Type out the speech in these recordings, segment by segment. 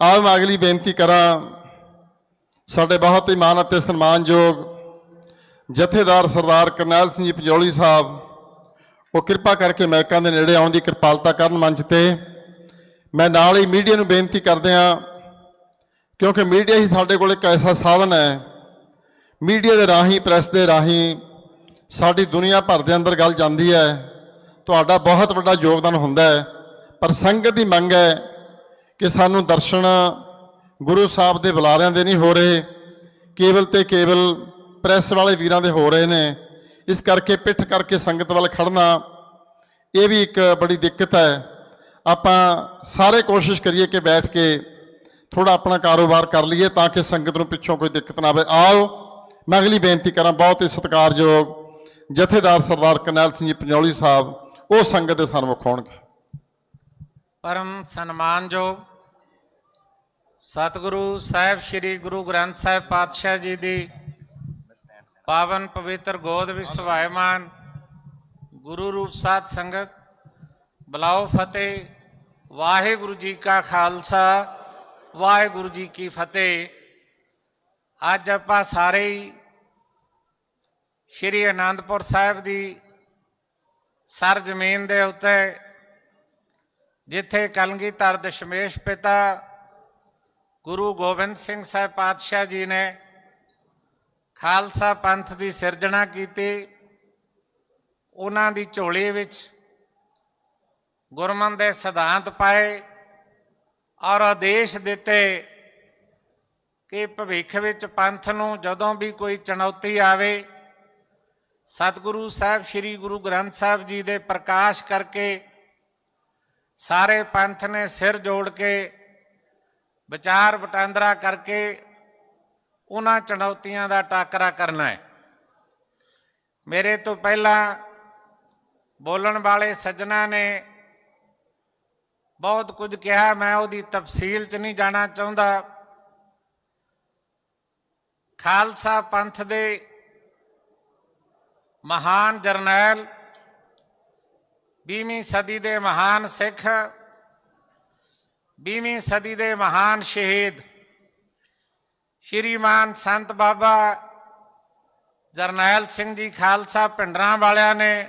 ਆਓ ਮੈਂ ਅਗਲੀ ਬੇਨਤੀ ਕਰਾਂ, ਸਾਡੇ ਬਹੁਤ ਹੀ ਮਾਨ ਅਤੇ ਸਨਮਾਨਯੋਗ ਜਥੇਦਾਰ ਸਰਦਾਰ ਕਰਨੈਲ ਸਿੰਘ ਜੀ ਪੰਜੋਲੀ ਸਾਹਿਬ, ਉਹ ਕਿਰਪਾ ਕਰਕੇ ਮੈਕਾਂ ਦੇ ਨੇੜੇ ਆਉਣ ਦੀ ਕਿਰਪਾਲਤਾ ਕਰਨ ਮੰਚ ਤੇ। ਮੈਂ ਨਾਲ ਹੀ ਮੀਡੀਆ ਨੂੰ ਬੇਨਤੀ ਕਰਦੇ ਹਾਂ ਕਿਉਂਕਿ ਮੀਡੀਆ ਹੀ ਸਾਡੇ ਕੋਲ ਇੱਕ ਐਸਾ ਸਾਧਨ ਹੈ ਮੀਡੀਆ ਦੇ ਰਾਹੀਂ, ਪ੍ਰੈਸ ਦੇ ਰਾਹੀਂ ਸਾਡੀ ਦੁਨੀਆ ਭਰ ਦੇ ਅੰਦਰ ਗੱਲ ਜਾਂਦੀ ਹੈ। ਤੁਹਾਡਾ ਬਹੁਤ ਵੱਡਾ ਯੋਗਦਾਨ ਹੁੰਦਾ ਹੈ। ਪਰ ਸੰਗਤ ਦੀ ਮੰਗ ਹੈ ਕਿ ਸਾਨੂੰ ਦਰਸ਼ਨ ਗੁਰੂ ਸਾਹਿਬ ਦੇ ਬੁਲਾਰਿਆਂ ਦੇ ਨਹੀਂ ਹੋ ਰਹੇ। ਕੇਵਲ ਤੇ ਕੇਵਲ ਪ੍ਰੈਸ ਵਾਲੇ ਵੀਰਾਂ ਦੇ ਹੋ ਰਹੇ ਨੇ। ਇਸ ਕਰਕੇ ਪਿੱਠ ਕਰਕੇ ਸੰਗਤ ਵੱਲ ਖੜਨਾ ਇਹ ਵੀ ਇੱਕ ਬੜੀ ਦਿੱਕਤ ਹੈ। ਆਪਾਂ ਸਾਰੇ ਕੋਸ਼ਿਸ਼ ਕਰੀਏ ਕਿ ਬੈਠ ਕੇ ਥੋੜਾ ਆਪਣਾ ਕਾਰੋਬਾਰ ਕਰ ਲਈਏ ਤਾਂ ਕਿ ਸੰਗਤ ਨੂੰ ਪਿੱਛੋਂ ਕੋਈ ਦਿੱਕਤ ਨਾ ਆਵੇ। ਆਓ। ਮੈਂ ਅਗਲੀ ਬੇਨਤੀ ਕਰਾਂ, ਬਹੁਤ ਹੀ ਸਤਿਕਾਰਯੋਗ ਜਥੇਦਾਰ ਸਰਦਾਰ ਕਰਨੈਲ ਸਿੰਘ ਜੀ ਪੰਜੌਲੀ ਸਾਹਿਬ, ਉਹ ਸੰਗਤ ਦੇ ਸਨਮੁਖ ਹੋਣਗੇ। ਪਰਮ ਸਨਮਾਨਯੋਗ ਸਤਿਗੁਰੂ ਸਾਹਿਬ, ਸ੍ਰੀ ਗੁਰੂ ਗ੍ਰੰਥ ਸਾਹਿਬ ਪਾਤਸ਼ਾਹ ਜੀ ਦੀ ਪਾਵਨ ਪਵਿੱਤਰ ਗੋਦ ਵਿੱਚ ਸਵਾਇਮਾਨ ਗੁਰੂ ਰੂਪ ਸਾਧ ਸੰਗਤ, ਬਲਾਓ ਫਤਿਹ, ਵਾਹਿਗੁਰੂ ਜੀ ਕਾ ਖਾਲਸਾ, ਵਾਹਿਗੁਰੂ ਜੀ ਕੀ ਫਤਿਹ। ਅੱਜ ਆਪਾਂ ਸਾਰੇ ਹੀ ਸ਼੍ਰੀ ਅਨੰਦਪੁਰ ਸਾਹਿਬ ਦੀ ਸਰ ਜ਼ਮੀਨ ਦੇ ਉੱਤੇ, ਜਿੱਥੇ ਕਲਗੀਧਰ ਦਸ਼ਮੇਸ਼ ਪਿਤਾ ਗੁਰੂ ਗੋਬਿੰਦ ਸਿੰਘ ਸਾਹਿਬ ਪਾਤਸ਼ਾਹ ਜੀ ਨੇ ਖਾਲਸਾ ਪੰਥ ਦੀ ਸਿਰਜਣਾ ਕੀਤੀ। ਉਹਨਾਂ ਦੀ ਝੋਲੀ ਵਿੱਚ ਗੁਰਮਨ ਦੇ ਸਿਧਾਂਤ ਪਾਏ ਔਰ ਆਦੇਸ਼ ਦਿੱਤੇ ਕਿ ਭਵਿੱਖ ਵਿੱਚ ਪੰਥ ਨੂੰ ਜਦੋਂ ਵੀ ਕੋਈ ਚੁਣੌਤੀ ਆਵੇ, ਸਤਿਗੁਰੂ ਸਾਹਿਬ, ਸ੍ਰੀ ਗੁਰੂ ਗ੍ਰੰਥ ਸਾਹਿਬ ਜੀ ਦੇ ਪ੍ਰਕਾਸ਼ ਕਰਕੇ ਸਾਰੇ ਪੰਥ ਨੇ ਸਿਰ ਜੋੜ ਕੇ, ਵਿਚਾਰ ਵਟਾਂਦਰਾ ਕਰਕੇ ਉਹਨਾਂ ਚੁਣੌਤੀਆਂ ਦਾ ਟਾਕਰਾ ਕਰਨਾ ਹੈ। ਮੇਰੇ ਤੋਂ ਪਹਿਲਾਂ ਬੋਲਣ ਵਾਲੇ ਸੱਜਣਾ ਨੇ ਬਹੁਤ ਕੁਝ ਕਿਹਾ, ਮੈਂ ਉਹਦੀ ਤਫਸੀਲ 'ਚ ਨਹੀਂ ਜਾਣਾ ਚਾਹੁੰਦਾ। ਖਾਲਸਾ ਪੰਥ ਦੇ ਮਹਾਨ ਜਰਨੈਲ 20ਵੀਂ ਸਦੀ ਦੇ ਮਹਾਨ ਸਿੱਖ 20ਵੀਂ ਸਦੀ ਦੇ ਮਹਾਨ ਸ਼ਹੀਦ, ਸ਼੍ਰੀਮਾਨ ਸੰਤ ਬਾਬਾ ਜਰਨੈਲ ਸਿੰਘ ਜੀ ਖਾਲਸਾ ਪਿੰਡਰਾਂ ਵਾਲਿਆਂ ਨੇ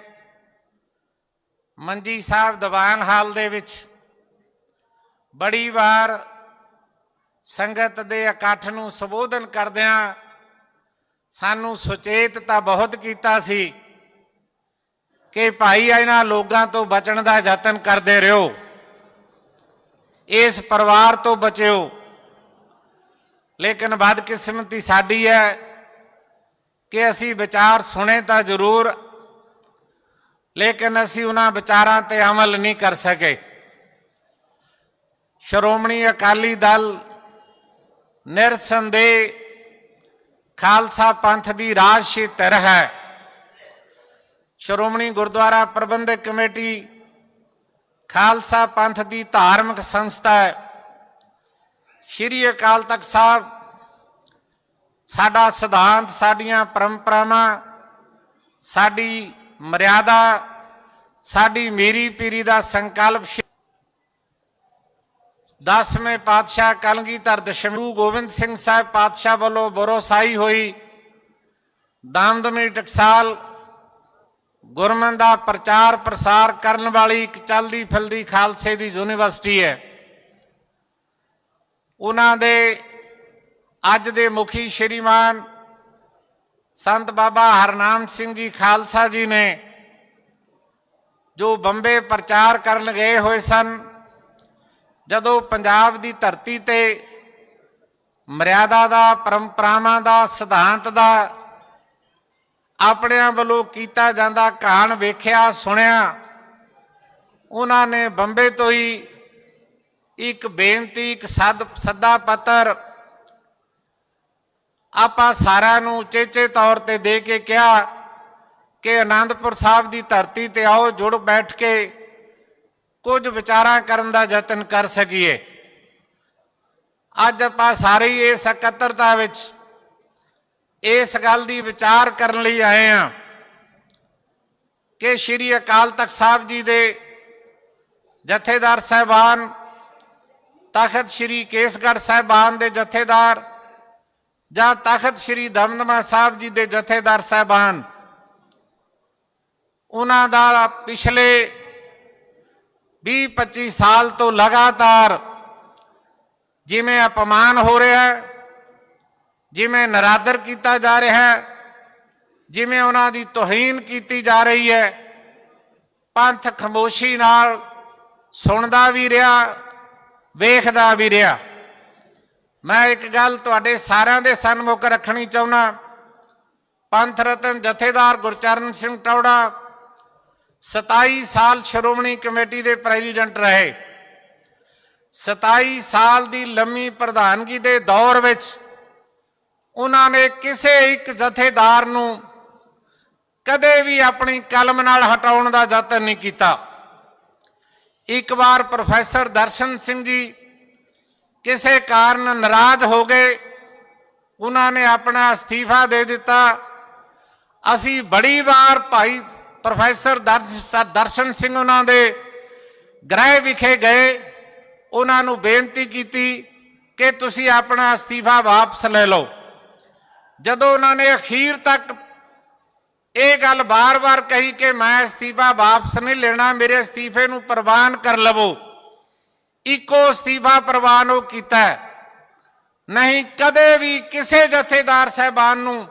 ਮੰਜੀ ਸਾਹਿਬ ਦੀਵਾਨ ਹਾਲ ਦੇ ਵਿੱਚ ਬੜੀ ਵਾਰ ਸੰਗਤ ਦੇ ਇਕੱਠ ਨੂੰ ਸੰਬੋਧਨ ਕਰਦਿਆਂ ਸਾਨੂੰ ਸੁਚੇਤ ਤਾਂ ਬਹੁਤ ਕੀਤਾ ਸੀ ਕਿ ਭਾਈ ਇਹਨਾਂ ਲੋਕਾਂ ਤੋਂ ਬਚਣ ਦਾ ਯਤਨ ਕਰਦੇ ਰਹੋ। ਇਸ ਪਰਿਵਾਰ ਤੋਂ ਬਚਿਓ। ਲੇਕਿਨ ਬਦਕਿਸਮਤੀ ਸਾਡੀ ਹੈ ਕਿ ਅਸੀਂ ਵਿਚਾਰ ਸੁਣੇ ਤਾਂ ਜ਼ਰੂਰ, ਲੇਕਿਨ ਅਸੀਂ ਉਹਨਾਂ ਵਿਚਾਰਾਂ ਤੇ ਅਮਲ ਨਹੀਂ ਕਰ ਸਕੇ। ਸ਼੍ਰੋਮਣੀ ਅਕਾਲੀ ਦਲ ਨਿਰਸੰਦੇਹ ਖਾਲਸਾ ਪੰਥ ਦੀ ਰਾਜਸ਼ੀ ਧਿਰ ਹੈ। ਸ਼੍ਰੋਮਣੀ ਗੁਰਦੁਆਰਾ ਪ੍ਰਬੰਧਕ ਕਮੇਟੀ ਖਾਲਸਾ ਪੰਥ ਦੀ ਧਾਰਮਿਕ ਸੰਸਥਾ ਹੈ। ਸ਼੍ਰੀ ਅਕਾਲ ਤਖਤ ਸਾਹਿਬ ਸਾਡਾ ਸਿਧਾਂਤ, ਸਾਡੀਆਂ ਪਰੰਪਰਾਵਾਂ, ਸਾਡੀ ਮਰਿਆਦਾ, ਸਾਡੀ ਮੇਰੀ ਪੀਰੀ ਦਾ ਸੰਕਲਪ ਦਸਵੇਂ ਪਾਤਸ਼ਾਹ ਕਲਗੀਧਰ ਦਸ਼ਮੇਰੂ ਗੋਬਿੰਦ ਸਿੰਘ ਸਾਹਿਬ ਪਾਤਸ਼ਾਹ ਵੱਲੋਂ ਬਰੋਸਾਈ ਹੋਈ ਦਮਦਮੀ ਟਕਸਾਲ ਗੁਰਮਨ ਦਾ ਪ੍ਰਚਾਰ ਪ੍ਰਸਾਰ ਕਰਨ ਵਾਲੀ ਇੱਕ ਚੱਲਦੀ ਫਿਲਦੀ ਖਾਲਸੇ ਦੀ ਯੂਨੀਵਰਸਿਟੀ ਹੈ। ਉਹਨਾਂ ਦੇ ਅੱਜ ਦੇ ਮੁਖੀ ਸ਼੍ਰੀਮਾਨ ਸੰਤ ਬਾਬਾ ਹਰਨਾਮ ਸਿੰਘ ਜੀ ਖਾਲਸਾ ਜੀ ਨੇ ਜੋ ਬੰਬੇ ਪ੍ਰਚਾਰ ਕਰਨ ਗਏ ਹੋਏ ਸਨ ਜਦੋਂ ਪੰਜਾਬ ਦੀ ਧਰਤੀ ਤੇ ਮਰਿਆਦਾ ਦਾ, ਪਰੰਪਰਾਵਾਂ ਦਾ, ਸਿਧਾਂਤ ਦਾ ਆਪਣਿਆਂ ਵੱਲੋਂ ਕੀਤਾ ਜਾਂਦਾ ਕਹਾਣ ਵੇਖਿਆ, ਸੁਣਿਆ, ਉਹਨਾਂ ਨੇ ਬੰਬੇ ਤੋਂ ਹੀ ਇੱਕ ਬੇਨਤੀ, ਇੱਕ ਸੱਦ, ਸੱਦਾ ਪੱਤਰ ਆਪਾਂ ਸਾਰਿਆਂ ਨੂੰ ਚੇਚੇ ਤੌਰ ਤੇ ਦੇ ਕੇ ਕਿਹਾ ਕਿ ਆਨੰਦਪੁਰ ਸਾਹਿਬ ਦੀ ਧਰਤੀ ਤੇ ਆਓ, ਜੁੜ ਬੈਠ ਕੇ ਕੁਝ ਵਿਚਾਰਾਂ ਕਰਨ ਦਾ ਯਤਨ ਕਰ ਸਕੀਏ। ਅੱਜ ਆਪਾਂ ਸਾਰੇ ਹੀ ਇਸ ਇਕੱਤਰਤਾ ਵਿੱਚ ਇਸ ਗੱਲ ਦੀ ਵਿਚਾਰ ਕਰਨ ਲਈ ਆਏ ਆ ਕਿ ਸ਼੍ਰੀ ਅਕਾਲ ਤਖਤ ਸਾਹਿਬ ਜੀ ਦੇ ਜਥੇਦਾਰ ਸਾਹਿਬਾਨ, ਤਖਤ ਸ਼੍ਰੀ ਕੇਸਗੜ੍ਹ ਸਾਹਿਬਾਨ ਦੇ ਜਥੇਦਾਰ ਜਾਂ ਤਖਤ ਸ਼੍ਰੀ ਦਮਦਮਾ ਸਾਹਿਬ ਜੀ ਦੇ ਜਥੇਦਾਰ ਸਾਹਿਬਾਨ, ਉਹਨਾਂ ਦਾ ਪਿਛਲੇ 20-25 ਸਾਲ ਤੋਂ ਲਗਾਤਾਰ ਜਿਵੇਂ ਅਪਮਾਨ ਹੋ ਰਿਹਾ ਹੈ, ਜਿਵੇਂ ਨਰਾਦਰ ਕੀਤਾ ਜਾ ਰਿਹਾ ਹੈ, ਜਿਵੇਂ ਉਹਨਾਂ ਦੀ ਤੋਹੀਨ ਕੀਤੀ ਜਾ ਰਹੀ ਹੈ, ਪੰਥ ਖਮੋਸ਼ੀ ਨਾਲ ਸੁਣਦਾ ਵੀ ਰਿਹਾ, ਵੇਖਦਾ ਵੀ ਰਿਹਾ। ਮੈਂ ਇੱਕ ਗੱਲ ਤੁਹਾਡੇ ਸਾਰਿਆਂ ਦੇ ਸਨਮੁਖ ਰੱਖਣੀ ਚਾਹੁੰਦਾ। ਪੰਥ ਰਤਨ ਜਥੇਦਾਰ ਗੁਰਚਰਨ ਸਿੰਘ ਟੌੜਾ 27 ਸਾਲ ਸ਼੍ਰੋਮਣੀ ਕਮੇਟੀ ਦੇ ਪ੍ਰੈਜ਼ੀਡੈਂਟ ਰਹੇ। 27 ਸਾਲ ਦੀ ਲੰਮੀ ਪ੍ਰਧਾਨਗੀ ਦੇ ਦੌਰ ਵਿੱਚ ਉਹਨਾਂ ਨੇ ਕਿਸੇ ਇੱਕ ਜਥੇਦਾਰ ਨੂੰ ਕਦੇ ਵੀ ਆਪਣੀ ਕਲਮ ਨਾਲ ਹਟਾਉਣ ਦਾ ਯਤਨ ਨਹੀਂ ਕੀਤਾ। ਇੱਕ ਵਾਰ ਪ੍ਰੋਫੈਸਰ ਦਰਸ਼ਨ ਸਿੰਘ ਜੀ ਕਿਸੇ ਕਾਰਨ ਨਾਰਾਜ਼ ਹੋ ਗਏ। ਉਹਨਾਂ ਨੇ ਆਪਣਾ ਅਸਤੀਫਾ ਦੇ ਦਿੱਤਾ। ਅਸੀਂ ਬੜੀ ਵਾਰ ਭਾਈ ਪ੍ਰੋਫੈਸਰ ਦਰਸ਼ਨ ਸਿੰਘ ਉਹਨਾਂ ਦੇ ਗ੍ਰਹਿ ਵਿਖੇ ਗਏ, ਉਹਨਾਂ ਨੂੰ ਬੇਨਤੀ ਕੀਤੀ ਕਿ ਤੁਸੀਂ ਆਪਣਾ ਅਸਤੀਫਾ ਵਾਪਸ ਲੈ ਲਓ। ਜਦੋਂ ਉਹਨਾਂ ਨੇ ਅਖੀਰ ਤੱਕ ਇਹ ਗੱਲ ਬਾਰ-ਬਾਰ ਕਹੀ ਕਿ ਮੈਂ ਅਸਤੀਫਾ ਵਾਪਸ ਨਹੀਂ ਲੈਣਾ, ਮੇਰੇ ਅਸਤੀਫੇ ਨੂੰ ਪ੍ਰਵਾਨ ਕਰ ਲਵੋ। ਇੱਕੋ ਅਸਤੀਫਾ ਪ੍ਰਵਾਨ ਉਹ ਕੀਤਾ। ਨਹੀਂ, ਕਦੇ ਵੀ ਕਿਸੇ ਜਥੇਦਾਰ ਸਹਿਬਾਨ ਨੂੰ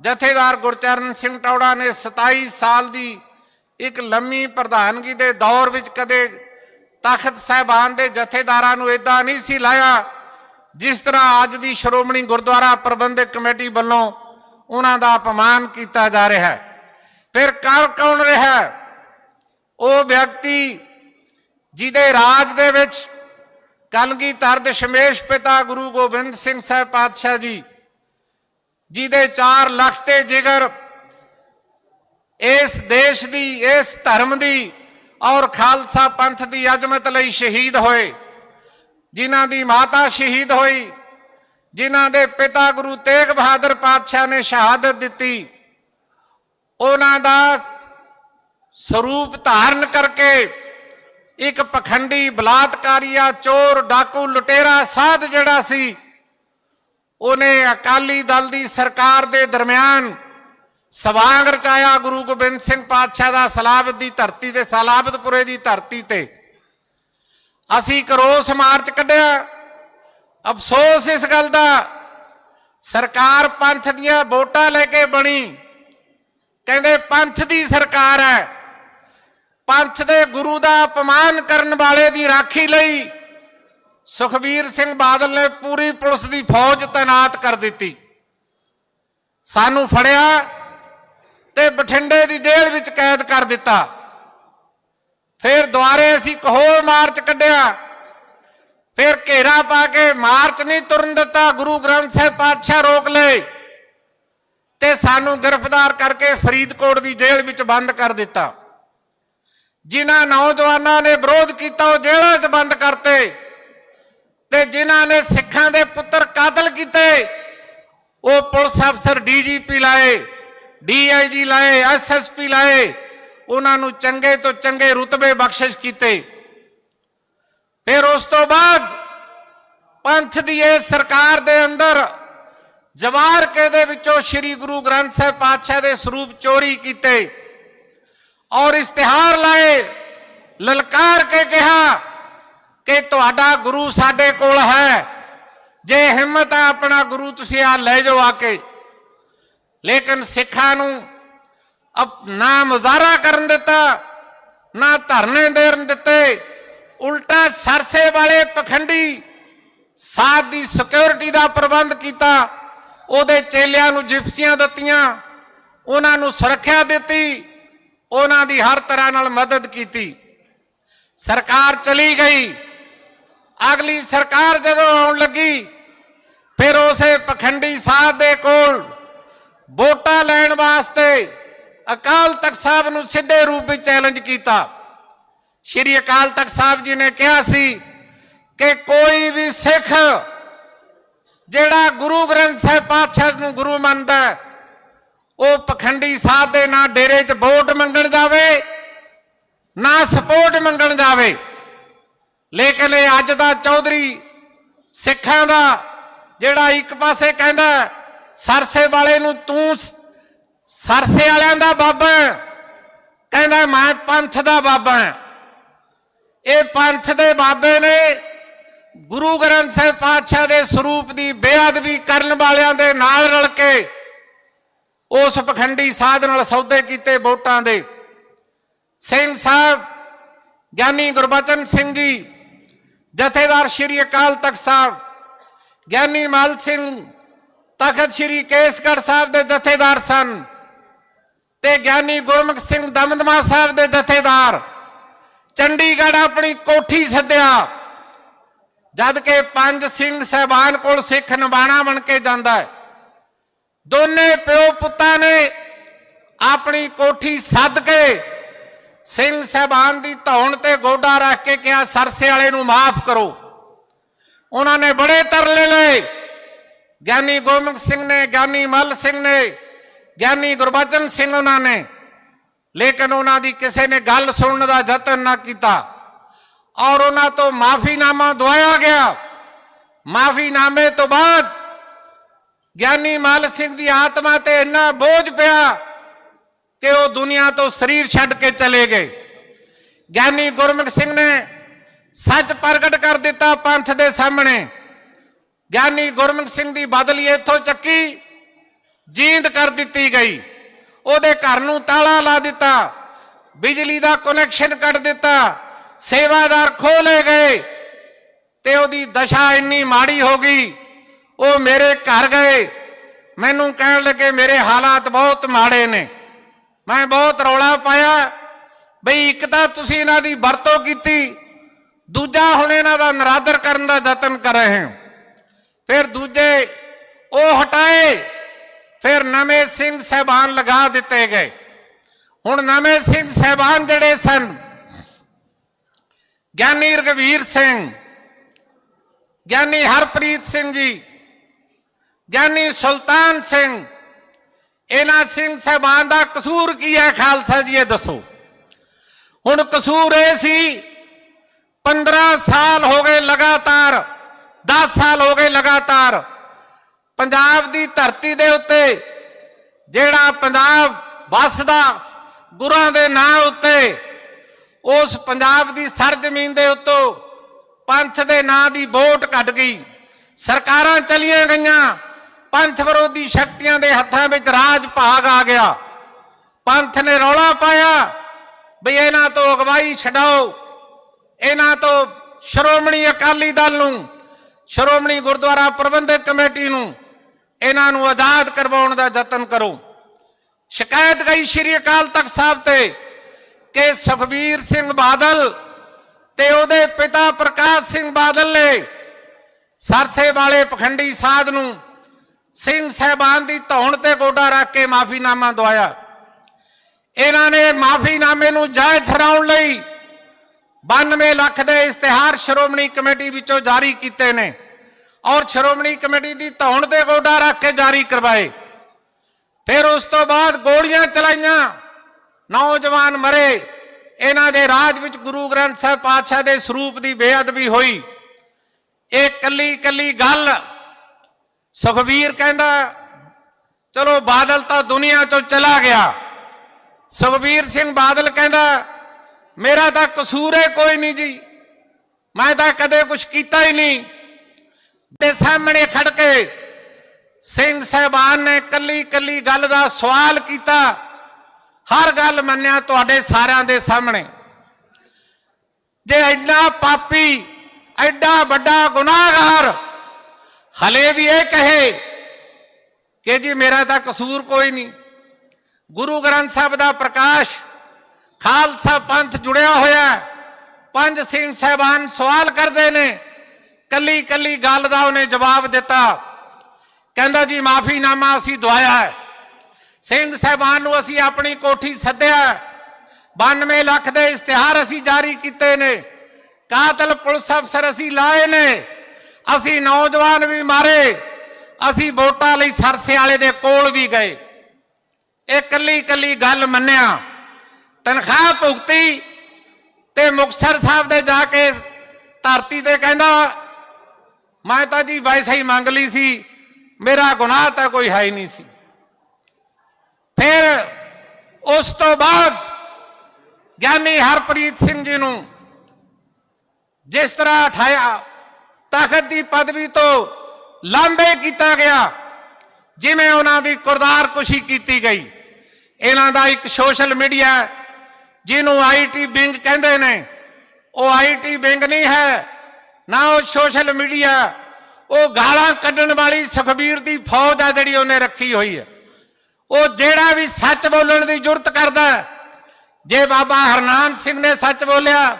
ਜਥੇਦਾਰ ਗੁਰਚਰਨ ਸਿੰਘ ਟੌੜਾ ਨੇ 27 ਸਾਲ ਦੀ ਇੱਕ ਲੰਮੀ ਪ੍ਰਧਾਨਗੀ ਦੇ ਦੌਰ ਵਿੱਚ ਕਦੇ ਤਖਤ ਸਹਿਬਾਨ ਦੇ ਜਥੇਦਾਰਾਂ ਨੂੰ ਇਦਾਂ ਨਹੀਂ ਸੀ ਲਾਇਆ ਜਿਸ ਤਰ੍ਹਾਂ ਅੱਜ ਦੀ ਸ਼੍ਰੋਮਣੀ ਗੁਰਦੁਆਰਾ ਪ੍ਰਬੰਧਕ ਕਮੇਟੀ ਵੱਲੋਂ ਉਹਨਾਂ ਦਾ ਅਪਮਾਨ ਕੀਤਾ ਜਾ ਰਿਹਾ ਹੈ। ਫਿਰ ਕਰ ਕੌਣ ਰਿਹਾ ਉਹ ਵਿਅਕਤੀ ਜਿਹਦੇ ਰਾਜ ਦੇ ਵਿੱਚ ਕਲਗੀਧਰ ਸ਼ਮੇਸ਼ ਪਿਤਾ ਗੁਰੂ ਗੋਬਿੰਦ ਸਿੰਘ ਸਾਹਿਬ ਪਾਤਸ਼ਾਹ ਜੀ ਜਿਹਦੇ 4 ਲੱਖ ਤੇ ਜਿਗਰ ਇਸ ਦੇਸ਼ ਦੀ, ਇਸ ਧਰਮ ਦੀ ਔਰ ਖਾਲਸਾ ਪੰਥ ਦੀ ਅਜ਼ਮਤ ਲਈ ਸ਼ਹੀਦ ਹੋਏ, ਜਿਨ੍ਹਾਂ ਦੀ ਮਾਤਾ ਸ਼ਹੀਦ ਹੋਈ, ਜਿਨ੍ਹਾਂ ਦੇ ਪਿਤਾ ਗੁਰੂ ਤੇਗ ਬਹਾਦਰ ਪਾਤਸ਼ਾਹ ਨੇ ਸ਼ਹਾਦਤ ਦਿੱਤੀ, ਉਹਨਾਂ ਦਾ ਸਰੂਪ ਧਾਰਨ ਕਰਕੇ ਇੱਕ ਪਖੰਡੀ ਬਲਾਤਕਾਰੀਆ ਚੋਰ, ਡਾਕੂ, ਲੁਟੇਰਾ ਸਾਧ ਜਿਹੜਾ ਸੀ ਉਹਨੇ ਅਕਾਲੀ ਦਲ ਦੀ ਸਰਕਾਰ ਦੇ ਦਰਮਿਆਨ ਸਵਾਂਗ ਰਚਾਇਆ ਗੁਰੂ ਗੋਬਿੰਦ ਸਿੰਘ ਪਾਤਸ਼ਾਹ ਦਾ ਸਲਾਬਤ ਦੀ ਧਰਤੀ ਤੇ, ਸਲਾਬਤਪੁਰੇ ਦੀ ਧਰਤੀ ਤੇ। ਅਸੀਂ ਕਰੋਸ ਮਾਰਚ ਕੱਢਿਆ। ਅਫਸੋਸ ਇਸ ਗੱਲ ਦਾ, ਸਰਕਾਰ ਪੰਥ ਦੀਆਂ ਵੋਟਾਂ ਲੈ ਕੇ ਬਣੀ। ਕਹਿੰਦੇ ਪੰਥ ਦੀ ਸਰਕਾਰ ਹੈ। ਪੰਥ ਦੇ ਗੁਰੂ ਦਾ ਅਪਮਾਨ ਕਰਨ ਵਾਲੇ ਦੀ ਰਾਖੀ ਲਈ ਸੁਖਬੀਰ ਸਿੰਘ ਬਾਦਲ ਨੇ ਪੂਰੀ ਪੁਲਿਸ ਦੀ ਫੌਜ ਤਾਇਨਾਤ ਕਰ ਦਿੱਤੀ। ਸਾਨੂੰ ਫੜਿਆ ਤੇ ਬਠਿੰਡੇ ਦੀ ਜੇਲ੍ਹ ਵਿੱਚ ਕੈਦ ਕਰ ਦਿੱਤਾ। ਫਿਰ ਦੁਆਰੇ ਅਸੀਂ ਹੋਰ ਮਾਰਚ ਕੱਢਿਆ। ਫਿਰ ਘੇਰਾ ਪਾ ਕੇ ਮਾਰਚ ਨਹੀਂ ਤੁਰਨ ਦਿੱਤਾ, ਗੁਰੂ ਗ੍ਰੰਥ ਸਾਹਿਬ ਪਾਤਸ਼ਾਹ ਰੋਕ ਲਏ ਤੇ ਸਾਨੂੰ ਗ੍ਰਿਫਤਾਰ ਕਰਕੇ ਫਰੀਦਕੋਟ ਦੀ ਜੇਲ੍ਹ ਵਿੱਚ ਬੰਦ ਕਰ ਦਿੱਤਾ। ਜਿਨ੍ਹਾਂ ਨੌਜਵਾਨਾਂ ਨੇ ਵਿਰੋਧ ਕੀਤਾ, ਉਹ ਜੇਲ੍ਹਾਂ 'ਚ ਬੰਦ ਕਰਤੇ। ਤੇ ਜਿਨ੍ਹਾਂ ਨੇ ਸਿੱਖਾਂ ਦੇ ਪੁੱਤਰ ਕਾਤਲ ਕੀਤੇ, ਉਹ ਪੁਲਿਸ ਅਫਸਰ ਡੀਜੀਪੀ ਲਾਏ, ਡੀਆਈਜੀ ਲਾਏ, ਐਸਐਸਪੀ ਲਾਏ, ਉਹਨਾਂ ਨੂੰ ਚੰਗੇ ਤੋਂ ਚੰਗੇ ਰੁਤਬੇ ਬਖਸ਼ਿਸ਼ ਕੀਤੇ। ਫਿਰ ਉਸ ਤੋਂ ਬਾਅਦ ਪੰਥ ਦੀ ਇਹ ਸਰਕਾਰ ਦੇ ਅੰਦਰ ਜਵਾਰ ਕੇ ਦੇ ਵਿੱਚੋਂ ਸ੍ਰੀ ਗੁਰੂ ਗ੍ਰੰਥ ਸਾਹਿਬ ਪਾਤਸ਼ਾਹ ਦੇ ਸਰੂਪ ਚੋਰੀ ਕੀਤੇ ਔਰ ਇਸ਼ਤਿਹਾਰ ਲਾਏ। ਲਲਕਾਰ ਕੇ ਕਿਹਾ ਕਿ ਤੁਹਾਡਾ ਗੁਰੂ ਸਾਡੇ ਕੋਲ ਹੈ। ਜੇ ਹਿੰਮਤ ਹੈ ਆਪਣਾ ਗੁਰੂ ਤੁਸੀਂ ਆ ਲੈ ਜਾਓ ਆ ਕੇ। ਲੇਕਿਨ ਸਿੱਖਾਂ ਨੂੰ ਨਾ ਮੁਜ਼ਾਹਰਾ ਕਰਨ ਦਿੱਤਾ, ਨਾ ਧਰਨੇ ਦੇਣ ਦਿੱਤੇ। ਉਲਟਾ ਸਰਸੇ ਵਾਲੇ ਪਖੰਡੀ ਸਾਥ ਦੀ ਸਿਕਿਉਰਿਟੀ ਦਾ ਪ੍ਰਬੰਧ ਕੀਤਾ। ਉਹਦੇ ਚੇਲਿਆਂ ਨੂੰ ਜਿਪਸੀਆਂ ਦਿੱਤੀਆਂ, ਉਹਨਾਂ ਨੂੰ ਸੁਰੱਖਿਆ ਦਿੱਤੀ, ਉਹਨਾਂ ਦੀ ਹਰ ਤਰ੍ਹਾਂ ਨਾਲ ਮਦਦ ਕੀਤੀ। ਸਰਕਾਰ ਚਲੀ ਗਈ। ਅਗਲੀ ਸਰਕਾਰ ਜਦੋਂ ਆਉਣ ਲੱਗੀ, ਫਿਰ ਉਸੇ ਪਖੰਡੀ ਸਾਧ ਦੇ ਕੋਲ ਵੋਟਾਂ ਲੈਣ ਵਾਸਤੇ ਅਕਾਲ ਤਖਤ ਸਾਹਿਬ ਨੂੰ ਸਿੱਧੇ ਰੂਪ ਵਿੱਚ ਚੈਲੰਜ ਕੀਤਾ। ਸ਼੍ਰੀ ਅਕਾਲ ਤਖਤ ਸਾਹਿਬ ਜੀ ਨੇ ਕਿਹਾ ਸੀ ਕਿ ਕੋਈ ਵੀ ਸਿੱਖ ਜਿਹੜਾ ਗੁਰੂ ਗ੍ਰੰਥ ਸਾਹਿਬ ਪਾਤਸ਼ਾਹ ਨੂੰ ਗੁਰੂ ਮੰਨਦਾ ਉਹ ਪਖੰਡੀ ਸਾਧ ਦੇ ਨਾ ਡੇਰੇ 'ਚ ਵੋਟ ਮੰਗਣ ਜਾਵੇ, ਨਾ ਸਪੋਰਟ ਮੰਗਣ ਜਾਵੇ। ਲੇਕਿਨ ਇਹ ਅੱਜ ਦਾ ਚੌਧਰੀ ਸਿੱਖਾਂ ਦਾ ਜਿਹੜਾ ਇੱਕ ਪਾਸੇ ਕਹਿੰਦਾ ਸਰਸੇ ਵਾਲੇ ਨੂੰ ਤੂੰ ਸਰਸੇ ਵਾਲਿਆਂ ਦਾ ਬਾਬਾ ਹੈ। ਕਹਿੰਦਾ ਮੈਂ ਪੰਥ ਦਾ ਬਾਬਾ ਹਾਂ ਇਹ ਪੰਥ ਦੇ ਬਾਬੇ ਨੇ ਗੁਰੂ ਗ੍ਰੰਥ ਸਾਹਿਬ ਪਾਤਸ਼ਾਹ ਦੇ ਸਰੂਪ ਦੀ ਬੇਅਦਬੀ ਕਰਨ ਵਾਲਿਆਂ ਦੇ ਨਾਲ ਰਲ ਕੇ ਉਸ ਪਖੰਡੀ ਸਾਧ ਨਾਲ ਸੌਦੇ ਕੀਤੇ ਵੋਟਾਂ ਦੇ ਸਿੰਘ ਸਾਹਿਬ, ਗਿਆਨੀ ਗੁਰਬਚਨ ਸਿੰਘ ਜੀ ਜਥੇਦਾਰ ਸ਼੍ਰੀ ਅਕਾਲ ਤਖਤ ਸਾਹਿਬ, ਗਿਆਨੀ ਮਲ ਸਿੰਘ ਤਖਤ ਸ਼੍ਰੀ ਕੇਸਗੜ੍ਹ ਸਾਹਿਬ ਦੇ ਜਥੇਦਾਰ ਸਨ ਤੇ ਗਿਆਨੀ ਗੁਰਮੁਖ ਸਿੰਘ ਦਮਦਮਾ ਸਾਹਿਬ ਦੇ ਜਥੇਦਾਰ। ਚੰਡੀਗੜ੍ਹ ਆਪਣੀ ਕੋਠੀ ਸੱਦਿਆ, ਜਦ ਕਿ ਪੰਜ ਸਿੰਘ ਸਹਿਬਾਨ ਕੋਲ ਸਿੱਖ ਨਿਬਾਣਾ ਬਣ ਕੇ ਜਾਂਦਾ ਹੈ। ਦੋਨੇ ਪਿਓ ਪੁੱਤਾਂ ਨੇ ਆਪਣੀ ਕੋਠੀ ਸੱਦ ਕੇ ਸਿੰਘ ਸਹਿਬਾਨ ਦੀ ਧੌਣ ਤੇ ਗੋਡਾ ਰੱਖ ਕੇ ਕਿਹਾ, ਸਰਸੇ ਵਾਲੇ ਨੂੰ ਮਾਫ ਕਰੋ। ਉਹਨਾਂ ਨੇ ਬੜੇ ਤਰਲੇ ਲਏ। ਗਿਆਨੀ ਗੋਬਿੰਦ ਸਿੰਘ ਨੇ, ਗਿਆਨੀ ਮੱਲ ਸਿੰਘ ਨੇ, ਗਿਆਨੀ ਗੁਰਬਚਨ ਸਿੰਘ ਉਹਨਾਂ ਨੇ। ਲੇਕਿਨ ਉਹਨਾਂ ਦੀ ਕਿਸੇ ਨੇ ਗੱਲ ਸੁਣਨ ਦਾ ਯਤਨ ਨਾ ਕੀਤਾ। ਔਰ ਉਹਨਾਂ ਤੋਂ ਮਾਫੀਨਾਮਾ ਦਵਾਇਆ ਗਿਆ। ਮਾਫੀਨਾਮੇ ਤੋਂ ਬਾਅਦ ਗਿਆਨੀ ਮੱਲ ਸਿੰਘ ਦੀ ਆਤਮਾ ਤੇ ਇੰਨਾ ਬੋਝ ਪਿਆ ਕਿ ਉਹ ਦੁਨੀਆ ਤੋਂ ਸਰੀਰ ਛੱਡ ਕੇ ਚਲੇ ਗਏ। ਗਿਆਨੀ ਗੁਰਮੁਖ ਸਿੰਘ ਨੇ ਸੱਚ ਪ੍ਰਗਟ ਕਰ ਦਿੱਤਾ ਪੰਥ ਦੇ ਸਾਹਮਣੇ। ਗਿਆਨੀ ਗੁਰਮੁਖ ਸਿੰਘ ਦੀ ਬਦਲੀ ਇੱਥੋਂ ਚੱਕੀ, ਜੀਂਦ ਕਰ ਦਿੱਤੀ ਗਈ। ਉਹਦੇ ਘਰ ਨੂੰ ਤਾਲਾ ਲਾ ਦਿੱਤਾ, ਬਿਜਲੀ ਦਾ ਕਨੈਕਸ਼ਨ ਕੱਟ ਦਿੱਤਾ, ਸੇਵਾਦਾਰ ਖੋਲੇ ਗਏ ਤੇ ਉਹਦੀ ਦਸ਼ਾ ਇੰਨੀ ਮਾੜੀ ਹੋ ਗਈ, ਉਹ ਮੇਰੇ ਘਰ ਗਏ। ਮੈਨੂੰ ਕਹਿਣ ਲੱਗੇ, ਮੇਰੇ ਹਾਲਾਤ ਬਹੁਤ ਮਾੜੇ ਨੇ। ਮੈਂ ਬਹੁਤ ਰੌਲਾ ਪਾਇਆ। ਬਈ ਇੱਕ ਤਾਂ ਤੁਸੀਂ ਇਹਨਾਂ ਦੀ ਵਰਤੋਂ ਕੀਤੀ, ਦੂਜਾ ਹੁਣ ਇਹਨਾਂ ਦਾ ਨਰਾਦਰ ਕਰਨ ਦਾ ਯਤਨ ਕਰ ਰਹੇ ਹੋ। ਫਿਰ ਦੂਜੇ ਉਹ ਹਟਾਏ, ਫਿਰ ਨਵੇਂ ਸਿੰਘ ਸਹਿਬਾਨ ਲਗਾ ਦਿੱਤੇ ਗਏ। ਹੁਣ ਨਵੇਂ ਸਿੰਘ ਸਹਿਬਾਨ ਜਿਹੜੇ ਸਨ, ਗਿਆਨੀ ਰਗਵੀਰ ਸਿੰਘ, ਗਿਆਨੀ ਹਰਪ੍ਰੀਤ ਸਿੰਘ ਜੀ, ਗਿਆਨੀ ਸੁਲਤਾਨ ਸਿੰਘ ਇਹਨਾਂ ਸਿੰਘ ਸਹਿਬਾਨ ਦਾ ਕਸੂਰ ਕੀ ਹੈ ਖਾਲਸਾ ਜੀ, ਇਹ ਦੱਸੋ। ਹੁਣ ਕਸੂਰ ਇਹ ਸੀ 15 ਸਾਲ ਹੋ ਗਏ ਲਗਾਤਾਰ 10 ਸਾਲ ਹੋ ਗਏ ਲਗਾਤਾਰ, ਪੰਜਾਬ ਦੀ ਧਰਤੀ ਦੇ ਉੱਤੇ ਜਿਹੜਾ ਪੰਜਾਬ ਵੱਸਦਾ ਗੁਰਾਂ ਦੇ ਨਾਂ ਉੱਤੇ, ਉਸ ਪੰਜਾਬ ਦੀ ਸਰਜ਼ਮੀਨ ਦੇ ਉੱਤੋਂ ਪੰਥ ਦੇ ਨਾਂ ਦੀ ਵੋਟ ਕੱਟ ਗਈ। ਸਰਕਾਰਾਂ ਚਲੀਆਂ ਗਈਆਂ ਪੰਥ ਵਿਰੋਧੀ ਸ਼ਕਤੀਆਂ ਦੇ ਹੱਥਾਂ ਵਿੱਚ ਰਾਜ ਭਾਗ ਆ ਗਿਆ। ਪੰਥ ਨੇ ਰੌਲਾ ਪਾਇਆ ਵੀ ਇਹਨਾਂ ਤੋਂ ਅਗਵਾਈ ਛਡਾਓ। ਇਹਨਾਂ ਤੋਂ ਸ਼੍ਰੋਮਣੀ ਅਕਾਲੀ ਦਲ ਨੂੰ, ਸ਼੍ਰੋਮਣੀ ਗੁਰਦੁਆਰਾ ਪ੍ਰਬੰਧਕ ਕਮੇਟੀ ਨੂੰ ਇਹਨਾਂ ਨੂੰ ਆਜ਼ਾਦ ਕਰਵਾਉਣ ਦਾ ਯਤਨ ਕਰੋ। ਸ਼ਿਕਾਇਤ ਗਈ ਸ਼੍ਰੀ ਅਕਾਲ ਤਖਤ ਸਾਹਿਬ ਤੇ ਕਿ ਸੁਖਬੀਰ ਸਿੰਘ ਬਾਦਲ ਤੇ ਉਹਦੇ ਪਿਤਾ ਪ੍ਰਕਾਸ਼ ਸਿੰਘ ਬਾਦਲ ਨੇ ਸਰਸੇ ਵਾਲੇ ਪਖੰਡੀ ਸਾਧ ਨੂੰ ਸਿੰਘ ਸਹਿਬਾਨ ਦੀ ਧੌਣ ਤੇ ਗੋਡਾ ਰੱਖ ਕੇ ਮਾਫੀਨਾਮਾ ਦਵਾਇਆ। ਇਹਨਾਂ ਨੇ ਮਾਫੀਨਾਮੇ ਨੂੰ ਜਾਇਜ਼ ਠਹਿਰਾਉਣ ਲਈ 92 ਲੱਖ ਦੇ ਇਸ਼ਤਿਹਾਰ ਸ਼੍ਰੋਮਣੀ ਕਮੇਟੀ ਵਿੱਚੋਂ ਜਾਰੀ ਕੀਤੇ ਨੇ ਔਰ ਸ਼੍ਰੋਮਣੀ ਕਮੇਟੀ ਦੀ ਧੌਣ ਤੇ ਗੋਡਾ ਰੱਖ ਕੇ ਜਾਰੀ ਕਰਵਾਏ। ਫਿਰ ਉਸ ਤੋਂ ਬਾਅਦ ਗੋਲੀਆਂ ਚਲਾਈਆਂ, ਨੌਜਵਾਨ ਮਰੇ। ਇਹਨਾਂ ਦੇ ਰਾਜ ਵਿੱਚ ਗੁਰੂ ਗ੍ਰੰਥ ਸਾਹਿਬ ਪਾਤਸ਼ਾਹ ਦੇ ਸਰੂਪ ਦੀ ਬੇਅਦਬੀ ਹੋਈ। ਇਹ ਕੱਲੀ ਕੱਲੀ ਗੱਲ ਸੁਖਬੀਰ ਕਹਿੰਦਾ, ਚਲੋ ਬਾਦਲ ਤਾਂ ਦੁਨੀਆ ਚੋਂ ਚਲਾ ਗਿਆ। ਸੁਖਬੀਰ ਸਿੰਘ ਬਾਦਲ ਕਹਿੰਦਾ, ਮੇਰਾ ਤਾਂ ਕਸੂਰ ਹੈ ਕੋਈ ਨਹੀਂ ਜੀ। ਮੈਂ ਤਾਂ ਕਦੇ ਕੁਝ ਕੀਤਾ ਹੀ ਨਹੀਂ। ਦੇ ਸਾਹਮਣੇ ਖੜ ਕੇ ਸਿੰਘ ਸਹਿਬਾਨ ਨੇ ਕੱਲੀ ਕੱਲੀ ਗੱਲ ਦਾ ਸਵਾਲ ਕੀਤਾ। ਹਰ ਗੱਲ ਮੰਨਿਆ ਤੁਹਾਡੇ ਸਾਰਿਆਂ ਦੇ ਸਾਹਮਣੇ। ਜੇ ਐਡਾ ਪਾਪੀ, ਐਡਾ ਵੱਡਾ ਗੁਨਾਹਗਾਰ ਹਲੇ ਵੀ ਇਹ ਕਹੇ ਕਿ ਜੀ ਮੇਰਾ ਤਾਂ ਕਸੂਰ ਕੋਈ ਨਹੀਂ। ਗੁਰੂ ਗ੍ਰੰਥ ਸਾਹਿਬ ਦਾ ਪ੍ਰਕਾਸ਼ ਖਾਲਸਾ ਪੰਥ ਜੁੜਿਆ ਹੋਇਆ ਪੰਜ ਸਿੰਘ ਸਹਿਬਾਨ ਸਵਾਲ ਕਰਦੇ ਨੇ। ਕੱਲੀ ਕੱਲੀ ਗੱਲ ਦਾ ਉਹਨੇ ਜਵਾਬ ਦਿੱਤਾ। ਕਹਿੰਦਾ ਜੀ ਮਾਫੀਨਾਮਾ ਅਸੀਂ ਦਵਾਇਆ ਹੈ। ਸਿੰਘ ਸਹਿਬਾਨ ਨੂੰ ਅਸੀਂ ਆਪਣੀ ਕੋਠੀ ਸੱਦਿਆ ਹੈ। 92 ਲੱਖ ਦੇ ਇਸ਼ਤਿਹਾਰ ਅਸੀਂ ਜਾਰੀ ਕੀਤੇ ਨੇ। ਕਾਤਲ ਪੁਲਿਸ ਅਫਸਰ ਅਸੀਂ ਲਾਏ ਨੇ। ਅਸੀਂ ਨੌਜਵਾਨ ਵੀ ਮਾਰੇ। ਅਸੀਂ ਵੋਟਾਂ ਲਈ ਸਰਸੇ ਵਾਲੇ ਦੇ ਕੋਲ ਵੀ ਗਏ। ਇਹ ਕੱਲੀ ਕੱਲੀ ਗੱਲ ਮੰਨਿਆ। ਤਨਖਾਹ ਭੁਗਤੀ ਤੇ ਮੁਕਤਸਰ ਸਾਹਿਬ ਦੇ ਜਾ ਕੇ ਧਰਤੀ ਤੇ ਕਹਿੰਦਾ, ਮੈਂ ਤਾਂ ਜੀ ਵੈਸੇ ਹੀ ਮੰਗ ਲਈ ਸੀ, ਮੇਰਾ ਗੁਨਾਹ ਤਾਂ ਕੋਈ ਹੈ ਹੀ ਨਹੀਂ ਸੀ। ਫਿਰ ਉਸ ਤੋਂ ਬਾਅਦ ਗਿਆਨੀ ਹਰਪ੍ਰੀਤ ਸਿੰਘ ਜੀ ਨੂੰ ਜਿਸ ਤਰ੍ਹਾਂ ਉਠਾਇਆ ਤਖਤ ਦੀ ਪਦਵੀ ਤੋਂ ਲਾਂਭੇ ਕੀਤਾ ਗਿਆ, ਜਿਵੇਂ ਉਹਨਾਂ ਦੀ ਕੁਰਦਾਰ ਕੁਸ਼ੀ ਕੀਤੀ ਗਈ। ਇਹਨਾਂ ਦਾ ਇੱਕ ਸੋਸ਼ਲ ਮੀਡੀਆ ਜਿਹਨੂੰ ਆਈਟੀ ਵਿੰਗ ਕਹਿੰਦੇ ਨੇ। ਉਹ ਆਈਟੀ ਵਿੰਗ ਨਹੀਂ ਹੈ, ਨਾ ਉਹ ਸੋਸ਼ਲ ਮੀਡੀਆ, ਉਹ ਗਾਲਾਂ ਕੱਢਣ ਵਾਲੀ ਸੁਖਬੀਰ ਦੀ ਫੌਜ ਆ ਜਿਹੜੀ ਉਹਨੇ ਰੱਖੀ ਹੋਈ ਹੈ। ਉਹ ਜਿਹੜਾ ਵੀ ਸੱਚ ਬੋਲਣ ਦੀ ਜ਼ਰੂਰਤ ਕਰਦਾ ਜੇ ਬਾਬਾ ਹਰਨਾਮ ਸਿੰਘ ਨੇ ਸੱਚ ਬੋਲਿਆ,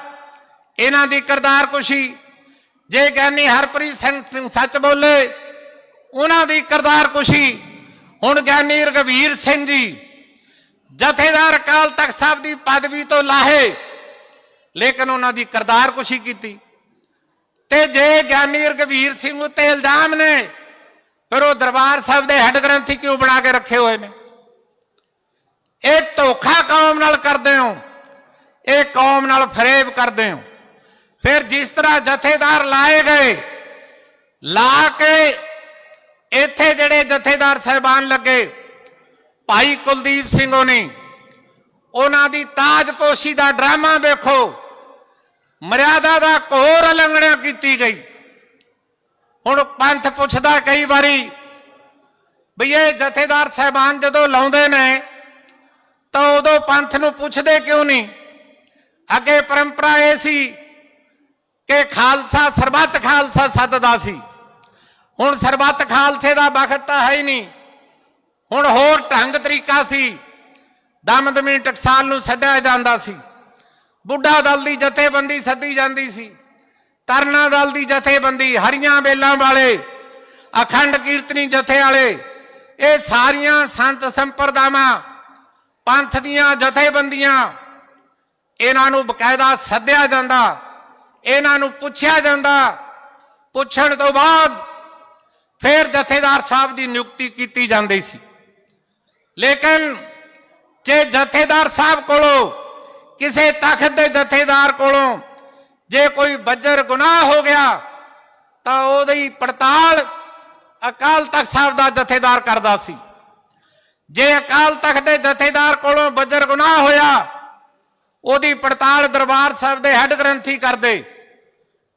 ਇਹਨਾਂ ਦੀ ਕਰਤਾਰ ਕੁਸ਼ੀ ਜੇ ਗਿਆਨੀ ਹਰਪ੍ਰੀਤ ਸਿੰਘ ਸੱਚ ਬੋਲੇ, ਉਹਨਾਂ ਦੀ ਕਰਤਾਰ ਕੁਸ਼ੀ। ਹੁਣ ਗਿਆਨੀ ਰਗਵੀਰ ਸਿੰਘ ਜੀ, ਜਥੇਦਾਰ ਅਕਾਲ ਤਖਤ ਸਾਹਿਬ ਦੀ ਪਦਵੀ ਤੋਂ ਲਾਹੇ, ਲੇਕਿਨ ਉਹਨਾਂ ਦੀ ਕਰਤਾਰ ਕੁਸ਼ੀ ਕੀਤੀ। ਤੇ ਜੇ ਗਿਆਨੀ ਰਗਵੀਰ ਸਿੰਘ ਉੱਤੇ ਇਲਜ਼ਾਮ ਨੇ, ਫਿਰ ਉਹ ਦਰਬਾਰ ਸਾਹਿਬ ਦੇ ਹੈੱਡ ਗ੍ਰੰਥੀ ਕਿਉਂ ਬਣਾ ਕੇ ਰੱਖੇ ਹੋਏ ਨੇ? ਇਹ ਧੋਖਾ ਕੌਮ ਨਾਲ ਕਰਦੇ ਹੋ, ਇਹ ਕੌਮ ਨਾਲ ਫਰੇਬ ਕਰਦੇ ਹੋ। ਫਿਰ ਜਿਸ ਤਰ੍ਹਾਂ ਜਥੇਦਾਰ ਲਾਏ ਗਏ, ਲਾ ਕੇ ਇੱਥੇ ਜਿਹੜੇ ਜਥੇਦਾਰ ਸਹਿਬਾਨ ਲੱਗੇ, ਭਾਈ ਕੁਲਦੀਪ ਸਿੰਘ ਹੋਣੀ, ਉਹਨਾਂ ਦੀ ਤਾਜਪੋਸ਼ੀ ਦਾ ਡਰਾਮਾ ਵੇਖੋ, ਮਰਿਆਦਾ ਦਾ ਘੋਰ ਉਲੰਘਣਾ ਕੀਤੀ ਗਈ। ਹੁਣ ਪੰਥ ਪੁੱਛਦਾ ਕਈ ਵਾਰੀ ਵੀ ਇਹ ਜਥੇਦਾਰ ਸਹਿਬਾਨ ਜਦੋਂ ਲਾਉਂਦੇ ਨੇ, ਤਾਂ ਉਦੋਂ ਪੰਥ ਨੂੰ ਪੁੱਛਦੇ ਕਿਉਂ ਨਹੀਂ? ਅੱਗੇ ਪਰੰਪਰਾ ਇਹ ਸੀ ਕਿ ਖਾਲਸਾ ਸਰਬੱਤ ਖਾਲਸਾ ਸੱਦਦਾ ਸੀ। ਹੁਣ ਸਰਬੱਤ ਖਾਲਸੇ ਦਾ ਵਕਤ ਤਾਂ ਹੈ ਹੀ ਨਹੀਂ। ਹੁਣ ਹੋਰ ਢੰਗ ਤਰੀਕਾ ਸੀ। ਦਮਦਮੀ ਟਕਸਾਲ ਨੂੰ ਸੱਦਿਆ ਜਾਂਦਾ ਸੀ। ਬੁੱਢਾ ਦਲ ਦੀ ਜਥੇਬੰਦੀ ਸੱਦੀ ਜਾਂਦੀ ਸੀ। ਤਰਨਾ ਦਲ ਦੀ ਜਥੇਬੰਦੀ, ਹਰੀਆਂ ਬੇਲਾਂ ਵਾਲੇ, ਅਖੰਡ ਕੀਰਤਨੀ ਜਥੇ ਵਾਲੇ, ਇਹ ਸਾਰੀਆਂ ਸੰਤ ਸੰਪਰਦਾਵਾਂ, ਪੰਥ ਦੀਆਂ ਜਥੇਬੰਦੀਆਂ, ਇਹਨਾਂ ਨੂੰ ਬਕਾਇਦਾ ਸੱਦਿਆ ਜਾਂਦਾ। ਇਹਨਾਂ ਨੂੰ ਪੁੱਛਿਆ ਜਾਂਦਾ। ਪੁੱਛਣ ਤੋਂ ਬਾਅਦ ਫਿਰ ਜਥੇਦਾਰ ਸਾਹਿਬ ਦੀ ਨਿਯੁਕਤੀ ਕੀਤੀ ਜਾਂਦੀ ਸੀ। ਲੇਕਿਨ ਜੇ ਜਥੇਦਾਰ ਸਾਹਿਬ ਕੋਲੋਂ ਕਿਸੇ ਤਖਤ ਦੇ ਜਥੇਦਾਰ ਕੋਲੋਂ ਜੇ ਕੋਈ ਬੱਜਰ ਗੁਨਾਹ ਹੋ ਗਿਆ, ਤਾਂ ਉਹਦੀ ਪੜਤਾਲ ਅਕਾਲ ਤਖਤ ਸਾਹਿਬ ਦਾ ਜਥੇਦਾਰ ਕਰਦਾ ਸੀ। ਜੇ ਅਕਾਲ ਤਖਤ ਦੇ ਜਥੇਦਾਰ ਕੋਲੋਂ ਬੱਜਰ ਗੁਨਾਹ ਹੋਇਆ, ਉਹਦੀ ਪੜਤਾਲ ਦਰਬਾਰ ਸਾਹਿਬ ਦੇ ਹੈੱਡ ਗ੍ਰੰਥੀ ਕਰਦੇ।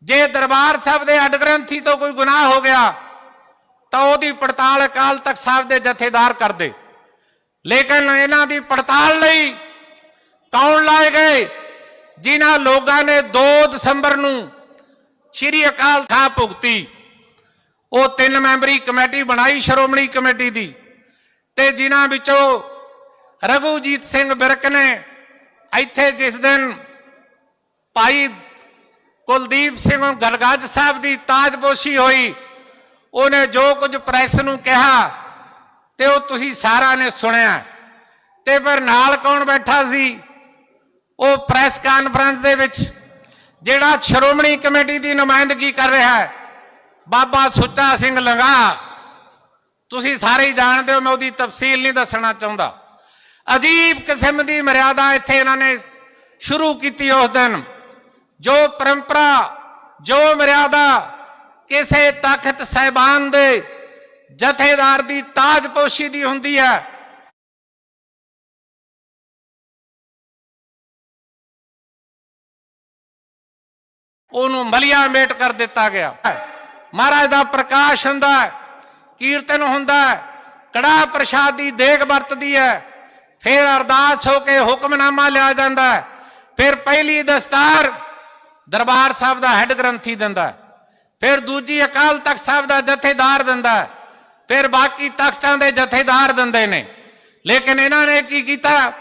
ਜੇ ਦਰਬਾਰ ਸਾਹਿਬ ਦੇ ਹੈੱਡ ਗ੍ਰੰਥੀ ਤੋਂ ਕੋਈ ਗੁਨਾਹ ਹੋ ਗਿਆ, ਤਾਂ ਉਹਦੀ ਪੜਤਾਲ ਅਕਾਲ ਤਖਤ ਸਾਹਿਬ ਦੇ ਜਥੇਦਾਰ ਕਰਦੇ। ਲੇਕਿਨ ਇਹਨਾਂ ਦੀ ਪੜਤਾਲ ਲਈ ਕੌਣ ਲਾਏ ਗਏ? ਜਿਨ੍ਹਾਂ ਲੋਕਾਂ ਨੇ 2 ਦਸੰਬਰ ਨੂੰ ਸ਼੍ਰੀ ਅਕਾਲ ਖਾ ਭੁਗਤੀ। ਉਹ ਤਿੰਨ ਮੈਂਬਰੀ ਕਮੇਟੀ ਬਣਾਈ, ਸ਼੍ਰੋਮਣੀ ਕਮੇਟੀ ਦੀ। ਤੇ ਜਿਨ੍ਹਾਂ ਵਿੱਚੋਂ ਰਘੂਜੀਤ ਸਿੰਘ ਬਿਰਕ ਨੇ ਇੱਥੇ ਜਿਸ ਦਿਨ ਭਾਈ ਕੁਲਦੀਪ ਸਿੰਘ ਗਲਗਾਜ ਸਾਹਿਬ ਦੀ ਤਾਜਪੋਸ਼ੀ ਹੋਈ। ਉਹਨੇ ਜੋ ਕੁਝ ਪ੍ਰੈਸ ਨੂੰ ਕਿਹਾ ਤੇ ਉਹ ਤੁਸੀਂ ਸਾਰਾ ਨੇ ਸੁਣਿਆ। ਤੇ ਫਿਰ ਨਾਲ ਕੌਣ ਬੈਠਾ ਸੀ? ਉਹ ਪ੍ਰੈਸ ਕਾਨਫਰੰਸ ਦੇ ਵਿੱਚ, ਜਿਹੜਾ ਸ਼੍ਰੋਮਣੀ ਕਮੇਟੀ ਦੀ ਨੁਮਾਇੰਦਗੀ ਕਰ ਰਿਹਾ ਹੈ, ਬਾਬਾ ਸੁੱਚਾ ਸਿੰਘ ਲੰਗਾ। ਤੁਸੀਂ ਸਾਰੇ ਹੀ ਜਾਣਦੇ ਹੋ, ਮੈਂ ਉਹਦੀ ਤਫਸੀਲ ਨਹੀਂ ਦੱਸਣਾ ਚਾਹੁੰਦਾ। ਅਜੀਬ ਕਿਸਮ ਦੀ ਮਰਿਆਦਾ ਇੱਥੇ ਇਹਨਾਂ ਨੇ ਸ਼ੁਰੂ ਕੀਤੀ ਉਸ ਦਿਨ। ਜੋ ਪਰੰਪਰਾ, ਜੋ ਮਰਿਆਦਾ ਕਿਸੇ ਤਖਤ ਸਹਿਬਾਨ ਦੇ ਜਥੇਦਾਰ ਦੀ ਤਾਜਪੋਸ਼ੀ ਦੀ ਹੁੰਦੀ ਹੈ। ਉਹਨੂੰ ਮਲਿਆ ਮੇਟ ਕਰ ਦਿੱਤਾ ਗਿਆ। ਮਹਾਰਾਜ ਦਾ ਪ੍ਰਕਾਸ਼ ਹੁੰਦਾ ਕੀਰਤਨ ਹੁੰਦਾ ਹੈ, ਕੜਾ ਪ੍ਰਸ਼ਾਦ ਦੀ ਦੇਗ ਵਰਤਦੀ ਹੈ। ਫਿਰ ਅਰਦਾਸ ਹੋ ਕੇ ਹੁਕਮਨਾਮਾ ਲਿਆ ਜਾਂਦਾ ਹੈ। ਫਿਰ ਪਹਿਲੀ ਦਸਤਾਰ ਦਰਬਾਰ ਸਾਹਿਬ ਦਾ ਹੈੱਡ ਗ੍ਰੰਥੀ ਦਿੰਦਾ ਫਿਰ ਦੂਜੀ ਅਕਾਲ ਤਖਤ ਸਾਹਿਬ ਦਾ ਜਥੇਦਾਰ ਦਿੰਦਾ ਫਿਰ ਬਾਕੀ ਤਖਤਾਂ ਦੇ ਜਥੇਦਾਰ ਦਿੰਦੇ ਨੇ। ਲੇਕਿਨ ਇਹਨਾਂ ਨੇ ਕੀ ਕੀਤਾ?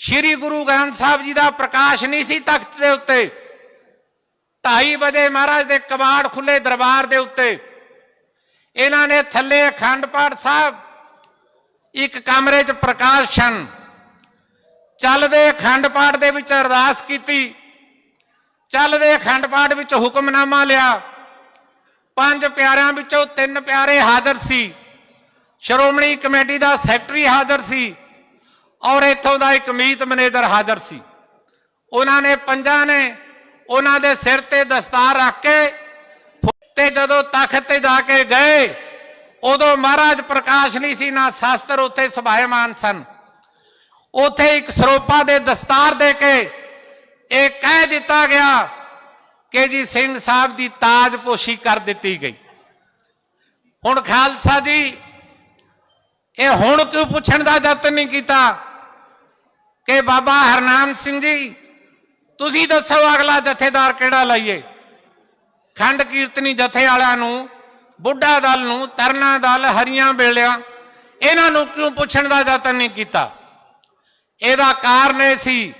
ਸ਼੍ਰੀ ਗੁਰੂ ਗ੍ਰੰਥ ਸਾਹਿਬ ਜੀ ਦਾ ਪ੍ਰਕਾਸ਼ ਨਹੀਂ ਸੀ ਤਖਤ ਦੇ ਉੱਤੇ। 2:30 ਵਜੇ ਮਹਾਰਾਜ ਦੇ ਕਬਾੜ ਖੁੱਲੇ ਦਰਬਾਰ ਦੇ ਉੱਤੇ। ਇਹਨਾਂ ਨੇ ਥੱਲੇ ਅਖੰਡ ਪਾਠ ਸਾਹਿਬ, ਇੱਕ ਕਮਰੇ 'ਚ ਪ੍ਰਕਾਸ਼ਨ, ਚੱਲਦੇ ਅਖੰਡ ਪਾਠ ਦੇ ਵਿੱਚ ਅਰਦਾਸ ਕੀਤੀ। ਚੱਲਦੇ ਅਖੰਡ ਪਾਠ ਵਿੱਚ ਹੁਕਮਨਾਮਾ ਲਿਆ। ਪੰਜ ਪਿਆਰਿਆਂ ਵਿੱਚੋਂ ਤਿੰਨ ਪਿਆਰੇ ਹਾਜ਼ਰ ਸੀ। ਸ਼੍ਰੋਮਣੀ ਕਮੇਟੀ ਦਾ ਸੈਕਟਰੀ ਹਾਜ਼ਰ ਸੀ ਔਰ ਇੱਥੋਂ ਦਾ ਇੱਕ ਮੀਤ ਮੈਨੇਜਰ ਹਾਜ਼ਰ ਸੀ। ਉਹਨਾਂ ਨੇ ਪੰਜਾਂ ਨੇ ਉਹਨਾਂ ਦੇ ਸਿਰ ਤੇ ਦਸਤਾਰ ਰੱਖ ਕੇ ਤੇ ਜਦੋਂ ਤਖਤ ਤੇ ਜਾ ਕੇ ਗਏ, ਉਦੋਂ ਮਹਾਰਾਜ ਪ੍ਰਕਾਸ਼ ਨਹੀਂ ਸੀ, ਨਾ ਸ਼ਾਸਤਰ ਉੱਥੇ ਸੁਭਾਇਮਾਨ ਸਨ। ਉੱਥੇ ਇੱਕ ਸਰੋਪਾ ਦੇ ਦਸਤਾਰ ਦੇ ਕੇ ਇਹ ਕਹਿ ਦਿੱਤਾ ਗਿਆ ਕਿ ਜੀ ਸਿੰਘ ਸਾਹਿਬ ਦੀ ਤਾਜਪੋਸ਼ੀ ਕਰ ਦਿੱਤੀ ਗਈ। ਹੁਣ ਖਾਲਸਾ ਜੀ, ਇਹ ਹੁਣ ਕਿਉਂ ਪੁੱਛਣ ਦਾ ਯਤਨ ਨਹੀਂ ਕੀਤਾ ਕਿ ਬਾਬਾ ਹਰਨਾਮ ਸਿੰਘ ਜੀ, ਤੁਸੀਂ ਦੱਸੋ ਅਗਲਾ ਜਥੇਦਾਰ ਕਿਹੜਾ ਲਾਈਏ? ਖੰਡ ਕੀਰਤਨੀ ਜਥੇ ਵਾਲਿਆਂ ਨੂੰ, ਬੁੱਢਾ ਦਲ ਨੂੰ, ਤਰਨਾ ਦਲ, ਹਰੀਆਂ ਬੇਲਿਆਂ, ਇਹਨਾਂ ਨੂੰ ਕਿਉਂ ਪੁੱਛਣ ਦਾ ਯਤਨ ਨਹੀਂ ਕੀਤਾ? ਇਹਦਾ ਕਾਰਨ ਇਹ ਸੀ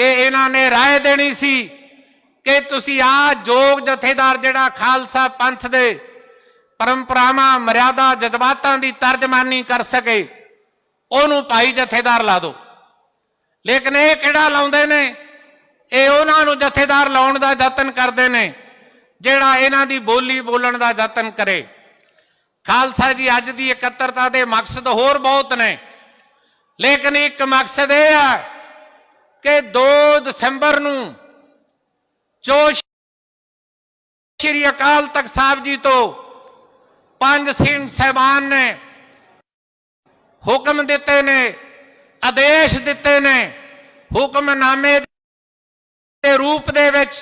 ਕਿ ਇਹਨਾਂ ਨੇ رائے ਦੇਣੀ ਸੀ ਕਿ ਤੁਸੀਂ ਆ ਜੋਗ ਜਥੇਦਾਰ ਜਿਹੜਾ ਖਾਲਸਾ ਪੰਥ ਦੇ ਪਰੰਪਰਾਵਾਂ ਮਰਿਆਦਾ ਜਜ਼ਬਾਤਾਂ ਦੀ ਤਰਜਮਾਨੀ ਕਰ ਸਕੇ ਉਹਨੂੰ ਭਾਈ ਜਥੇਦਾਰ ਲਾ ਦਿਓ ਲੇਕਿਨ ਇਹ ਕਿਹੜਾ ਲਾਉਂਦੇ ਨੇ ਇਹ ਉਹਨਾਂ ਨੂੰ ਜਥੇਦਾਰ ਲਾਉਣ ਦਾ ਯਤਨ ਕਰਦੇ ਨੇ ਜਿਹੜਾ ਇਹਨਾਂ ਦੀ ਬੋਲੀ ਬੋਲਣ ਦਾ ਯਤਨ ਕਰੇ ਖਾਲਸਾ ਜੀ ਅੱਜ ਦੀ ਇਕੱਤਰਤਾ ਦੇ ਮਕਸਦ ਹੋਰ ਬਹੁਤ ਨੇ ਲੇਕਿਨ ਇੱਕ ਮਕਸਦ ਇਹ ਹੈ ਕਿ 2 ਦਸੰਬਰ ਨੂੰ ਜੋ ਸ਼੍ਰੀ ਅਕਾਲ ਤਖਤ ਸਾਹਿਬ ਜੀ ਤੋਂ ਪੰਜ ਸਿੰਘ ਸਹਿਬਾਨ ਨੇ ਹੁਕਮ ਦਿੱਤੇ ਨੇ, ਆਦੇਸ਼ ਦਿੱਤੇ ਨੇ, ਹੁਕਮਨਾਮੇ ਦੇ ਰੂਪ ਦੇ ਵਿੱਚ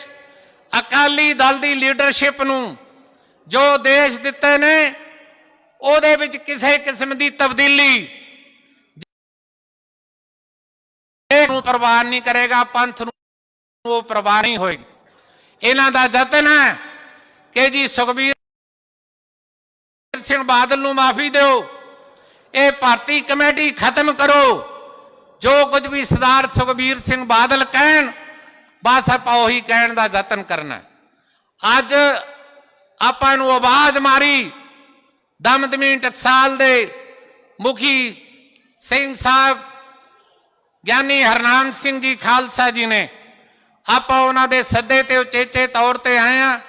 ਅਕਾਲੀ ਦਲ ਦੀ ਲੀਡਰਸ਼ਿਪ ਨੂੰ ਜੋ ਆਦੇਸ਼ ਦਿੱਤੇ ਨੇ, ਉਹਦੇ ਵਿੱਚ ਕਿਸੇ ਕਿਸਮ ਦੀ ਤਬਦੀਲੀ ਨੂੰ ਪ੍ਰਵਾਨ ਨਹੀਂ ਕਰੇਗਾ, ਪੰਥ ਨੂੰ ਉਹ ਪ੍ਰਵਾਨ ਨਹੀਂ ਹੋਏਗੀ। ਇਹਨਾਂ ਦਾ ਯਤਨ ਹੈ ਕਿ ਜੀ ਸੁਖਬੀਰ ਸਿੰਘ ਬਾਦਲ ਨੂੰ ਮਾਫੀ ਦਿਓ, ਇਹ ਭਾਰਤੀ ਕਮੇਟੀ ਖਤਮ ਕਰੋ, ਜੋ ਕੁਝ ਵੀ ਸਰਦਾਰ ਸੁਖਬੀਰ ਸਿੰਘ ਬਾਦਲ ਕਹਿਣ, ਬਸ ਆਪਾਂ ਉਹੀ ਕਹਿਣ ਦਾ ਯਤਨ ਕਰਨਾ ਅੱਜ ਆਪਾਂ ਨੂੰ ਆਵਾਜ਼ ਮਾਰੀ ਦਮਦਮੀ ਟਕਸਾਲ ਦੇ ਮੁਖੀ ਸਿੰਘ ਸਾਹਿਬ ਗਿਆਨੀ ਹਰਨਾਮ ਸਿੰਘ ਜੀ ਖਾਲਸਾ ਜੀ ਨੇ ਆਪਾਂ ਉਹਨਾਂ ਦੇ ਸੱਦੇ ਤੇ ਉਚੇਚੇ ਤੌਰ ਤੇ ਆਏ ਆ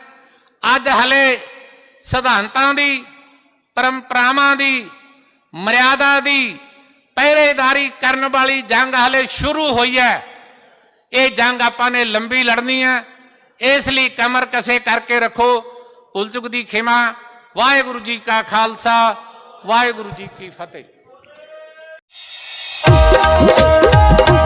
ਅੱਜ ਹਲੇ ਸਿਧਾਂਤਾਂ ਦੀ, ਪਰੰਪਰਾਵਾਂ ਦੀ, ਮਰਿਆਦਾ ਦੀ ਪਹਿਰੇਦਾਰੀ ਕਰਨ ਵਾਲੀ ਜੰਗ ਹਲੇ ਸ਼ੁਰੂ ਹੋਈ ਹੈ। ਇਹ ਜੰਗ ਆਪਾਂ ਨੇ ਲੰਬੀ ਲੜਨੀ ਹੈ। ਇਸ ਲਈ ਕਮਰ ਕਸੇ ਕਰਕੇ ਰੱਖੋ। ਭੁੱਲ ਦੀ ਖਿਮਾ। ਵਾਹਿਗੁਰੂ ਜੀ ਕਾ ਖਾਲਸਾ। ਵਾਹਿਗੁਰੂ ਜੀ ਕੀ ਫਤਿਹ। oh, oh, oh, oh.